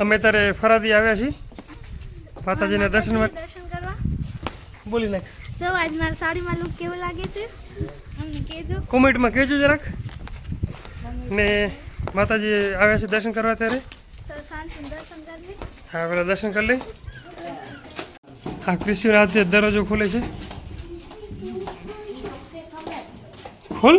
અમે ત્યારે ફરાદી આવ્યા છીએ. માતાજીના દર્શન દર્શન કરવા. બોલી નાખ. જો આજ મારા સાડીમાં લુક કેવો લાગે છે? અમને કહેજો. કોમેન્ટમાં કહેજો જરાક. ને માતાજી આવ્યા છે દર્શન કરવા ત્યારે હા પેલા દર્શન કરી લઈ હા કૃષિ આજે દરવાજો ખોલે છે. ખોલ.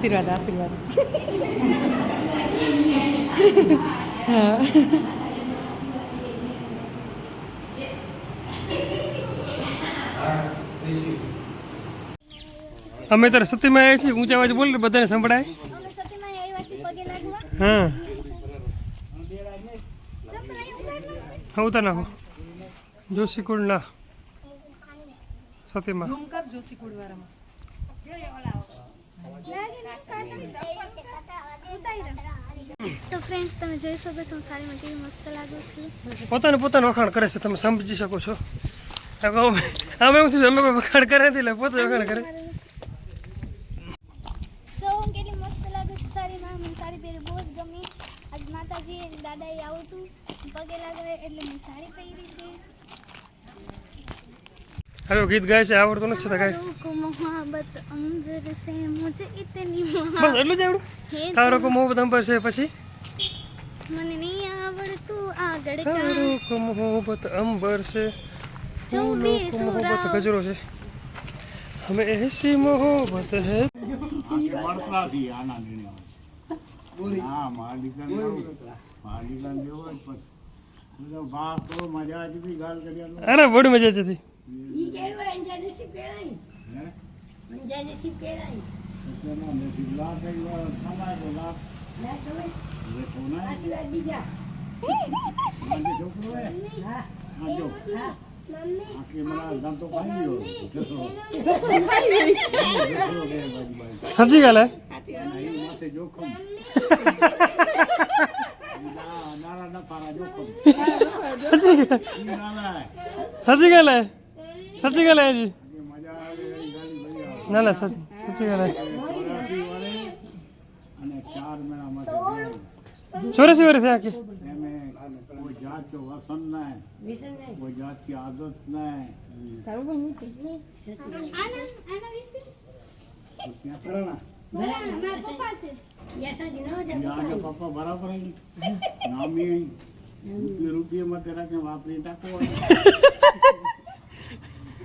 આશીર્વાદ આશીર્વાદ હા અમે ત્યારે સતીમાં આવ્યા છીએ ઊંચા અવાજ બોલ બધાને સંભળાય. અમે સતીમાં આવ્યા છીએ પગે લાગવા. હા. હા ઉતાર નાખો. જોશી કુંડલા સતીમાં. ઝૂમ કર જોશી કુડવારામાં તો ફ્રેન્ડ્સ તમે જોઈ શકો છો સાડીમાં કેવી મસ્ત લાગુ છું. પોતાને પોતાનું વખાણ કરે છે તમે સમજી શકો છો. અમે હું થયું? અમે કોઈ વખાણ કરે નથી એટલે પોતે વખાણ કરે. માતાજી દાદાએ આવું હતું પગે લાગે એટલે મેં સાડી પહેરી છે. અરે ગીત ગાય છે આવડતું નથી છતાં ગાય. મોહબ્બત અંદર સે મુજે ઇતની મોહબ્બત બસ એટલું જ આવડું? તારો કો મોહબ્બત અંબર છે પછી? મને નહીં આવડતું આગળ કા તારો કો મોહબ્બત અંબર છે જો બે મોહબ્બત ગજરો છે. હમે એસી મોહબ્બત હે. મળતા ભી આના ગણી બોરી હા માલિકા માલિકા લેવો પછી બાપ મજા જ બી ગાલ કરી અરે બડી મજા જ હતી તી. હે? અત્યારના નસીબ કઈ વાર તો એ છોકરો હે? હા. જો. આખી મારા ધંધો ખાઈ ગયો. જસરો જસરો બે બાજુ બાજુ સાચી ગાલ માથે જોખમ. ના જોખમ. સાચી ગાલ સાચી ગાલ હે સાચી ગાલ હે જી જે મજા આવે એ ગાલી ભરી આવે ના ના સાચી સાચી ગાલ હે ચોરાસી વાળે અને ચાર મહિના માટે ચોરાસી વર્ષ થયા કે એમે કોઈ જાત કે વસન નહીં કોઈ જાત की आदत नहीं આના આના વિશે तो क्या करना બરાબર મારા પપ્પા છે यहाँ के पापा बराबर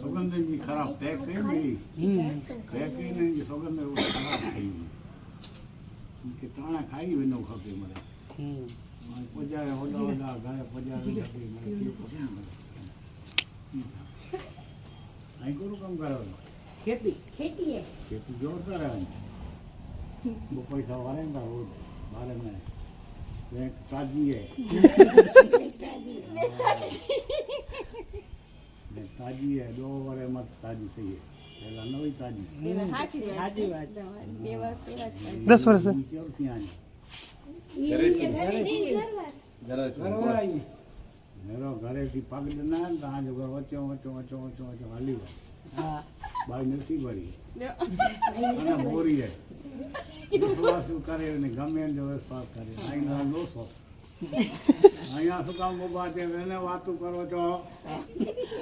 સોગંદનજી ખરાબ પેક થઈ ને પેક થઈને જે સોગંદ ખરાબ થઈ ગઈ કે તાણા ખાઈ હોય નવ ખપે મળે પજારે ઓલા ઓલા ઘરે પજારે અહીં કોનું કામ કરવાનું ખેતી ખેતી ખેતી જોરદાર આવે બપોર સવારે ને રોજ બારે મહિને તાજી હે તાજી ને તાજી है દો વરે મત તાજી થઈ પેલા નવી તાજી. સાચી વાત દસ વર્ષ ઈ ક્યારથી આની? મેરો ઘરેથી? પગ ના આજ વચ્ચે વચ્ચે વચ્ચે વચ્ચે વચ્ચે હાલી હોય હા. બાઈ નથી ભરી અને બોરી જાય. વિશ્વાસ કરે ને ગમે એને વિશ્વાસ કરે. અહીંયા લોસો અહીંયા શું કામ ઊભા છે? એને વાતું કરો છો?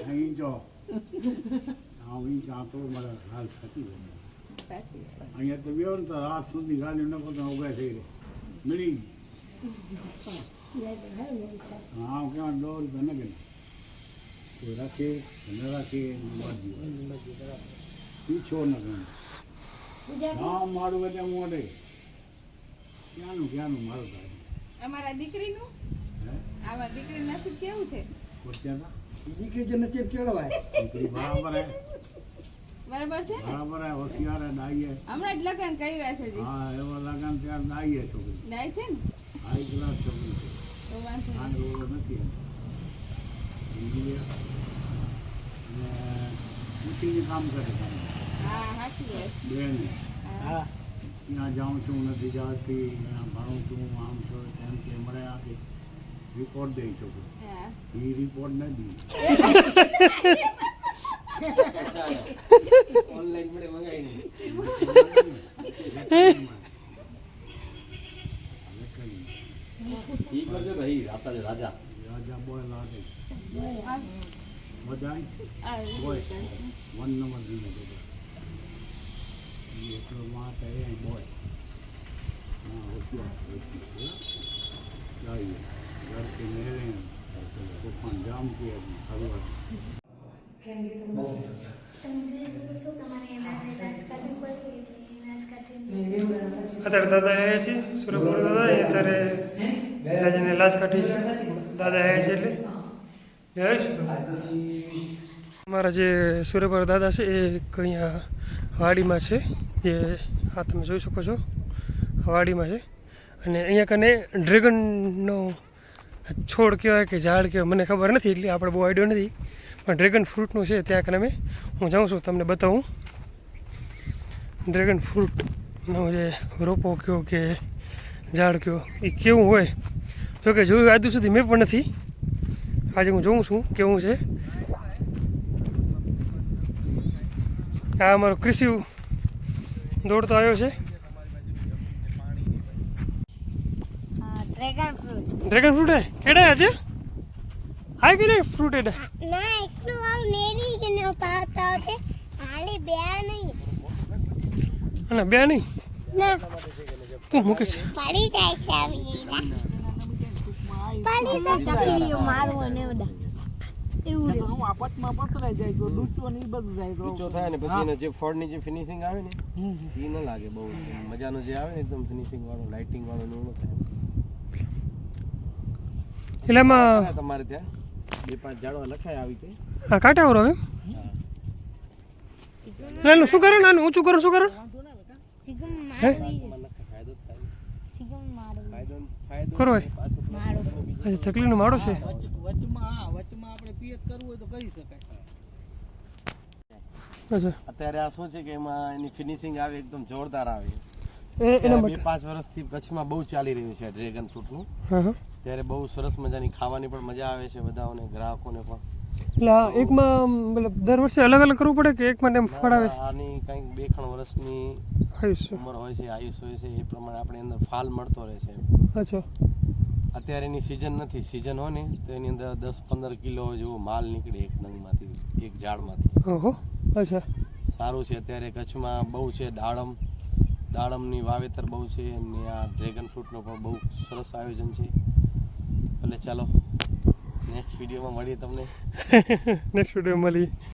અહીં જો. અહીં ચાતો મારા હાલ થતી હોય અહીંયા તો બેવો ને તો રાત સુધી ગાડી ન તો ઊભા થઈ રહે. મળી હા કેવા દોર તો ન. ગઈ કોઈ રાખે કે ન રાખે પીછો ન ગણ હા મારું બધે મોઢે. ક્યાંનું ક્યાંનું મારું થાય અમારા દીકરીનું? આમાં આવા દીકરી નસીબ કેવું છે? દીકરી જે નચેર કેળવાય. દીકરી બરાબર બરાબર છે હોશિયાર ડાઈએ હમણાં જ લગ્ન રહ્યા છે હા એવો લગન ત્યાં ડાઈએ છોકરી. ડાય છે ને? હાઈ ક્લાસ છોકરી છે. તો વાંધો નહીં. આને નથી. એન્જિનિયર કામ કરે હા સાચી વાત. બેન. હા. ત્યાં જાઉં છું નથી જાતી ત્યાં ભણું છું આમ છો તેમ છે. મને આખી રિપોર્ટ દઈ છોકરી એ રિપોર્ટ નથી ઓનલાઈન મળે મંગાવી ઈ કરજો ને ઈ રાસા છે રાજા. રાજા બોય લાગે. બધા આ બોય. વન નંબર દીને diploma saya અત્યારે દાદા આવ્યા છે સુરતમાં દાદા અત્યારે દાદાને લાજ કાઢી છે. દાદા આવ્યા છે એટલે. જય અમારા જે સુરેપર દાદા છે, એ અહીંયા વાડીમાં છે, જે આ તમે જોઈ શકો છો વાડીમાં છે. અને અહીંયા કને ડ્રેગનનો છોડ કહેવાય કે ઝાડ કહેવાય, મને ખબર નથી એટલે આપણે બહુ આઈડિયો નથી. પણ ડ્રેગન ફ્રૂટનું છે, ત્યાં કને મેં હું જાઉં છું, તમને બતાવું. ડ્રેગન ફ્રૂટનો જે રોપો કયો કે ઝાડ કયો એ કેવું હોય? જોકે જોયું આજુ સુધી મેં પણ નથી. આજે હું જોઉં છું, કેવું છે. આ અમારો કૃષિ દોડતો આવ્યો છે. ડ્રેગન ફ્રૂટ ડ્રેગન ફ્રૂટ હે કેડે આજે? હાય કે નહીં ફ્રૂટ હે ના એકલું આવ નેરી કે નો પાતા છે. હાલી બે નહીં. અને બે નહીં? ના. તું મૂકે છે? પડી જાય છે આવી પડી જાય ચકલીઓ મારું અને ઓડા એવું રે. હું આપતમાં પસરાઈ જાય તો ડૂચો ને ઈ બધું જાય તો. ઊંચો થાય ને પછી એને જે ફળની જે ફિનિશિંગ આવે ને એ ન લાગે બહુ. મજાનું જે આવે ને એકદમ ફિનિશિંગ વાળું લાઇટિંગ વાળું ને એવું થાય. એટલે એમાં તમારે ત્યાં? બે પાંચ ઝાડવા લખાય આવી રીતે. હા કાંટા વાળો હવે એટલે એનું શું કરે? ને આનું ઊંચું કરો શું કરે? કરો ચકલીનો માળો છે? કરવું હોય તો કરી શકાય. અત્યારે આ શું છે કે એમાં એની ફિનિશિંગ આવે એકદમ જોરદાર આવે. બે પાંચ વર્ષથી કચ્છમાં બહુ ચાલી રહ્યું છે ડ્રેગન ફ્રૂટનું ત્યારે બહુ સરસ મજાની ખાવાની પણ મજા આવે છે બધાઓને ગ્રાહકોને પણ. એટલે એકમાં મતલબ દર વર્ષે અલગ અલગ કરવું પડે કે એકમાં એમ ફળ આવે? આની કંઈક બે ત્રણ વર્ષની આયુષ્ય. ઉંમર હોય છે આયુષ હોય છે એ પ્રમાણે આપણે અંદર ફાલ મળતો રહે છે. અચ્છા. અત્યારે એની સિઝન નથી. સિઝન હોય ને તો એની અંદર દસ પંદર કિલો જેવો માલ નીકળે એક નંગમાંથી એક ઝાડમાંથી. ઓહો અચ્છા. સારું છે અત્યારે કચ્છમાં બહુ છે દાડમ. દાડમની વાવેતર બહુ છે અને આ ડ્રેગન ફ્રૂટનો પણ બહુ સરસ આયોજન છે. એટલે ચાલો નેક્સ્ટ વિડીયોમાં મળીએ તમને. નેક્સ્ટ વીડિયો મળી